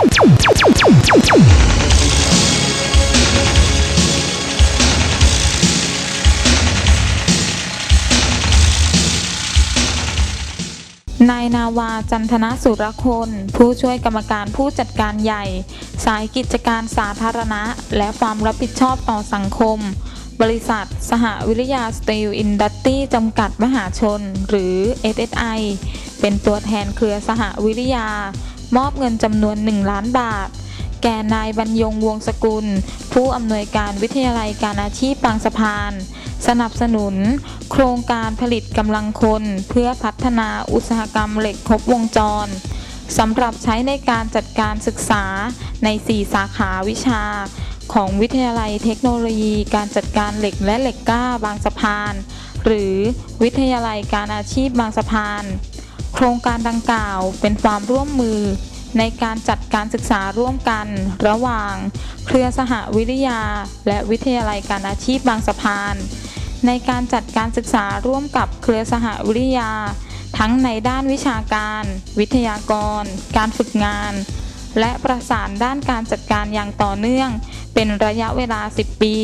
นายนาวาจันทนสุรคน ผู้ช่วยกรรมการผู้จัดการใหญ่ สายกิจการสาธารณะ และความรับผิดชอบต่อสังคม บริษัท สหวิทยาสตีลอินดัสตรีจำกัดมหาชน หรือ SSI เป็นตัวแทนเครือสหวิทยา มอบเงินจำนวน 1 ล้านบาท แก่นายบรรยงวงศกุล ผู้อำนวยการวิทยาลัยการอาชีพบางสะพาน สนับสนุน โครงการผลิตกำลังคน เพื่อพัฒนาอุตสาหกรรมเหล็กครบวงจรสำหรับใช้ในการจัดการศึกษาใน 4 สาขาวิชา ของวิทยาลัยเทคโนโลยีการจัดการเหล็กและเหล็กกล้าบางสะพาน หรือวิทยาลัยการอาชีพบางสะพาน ครงการดังกล่าวเป็นความร่วมมือ ในการจัดการศึกษาร่วมกัน ระหว่าง เครือสหวิทยา และวิทยาลัยการอาชีพบางสะพาน ในการจัดการศึกษาร่วมกับเครือสหวิทยา ทั้งในด้านวิชาการ วิทยากร การฝึกงาน และประสานด้านการจัดการอย่างต่อเนื่อง เป็นระยะเวลา 10 ปี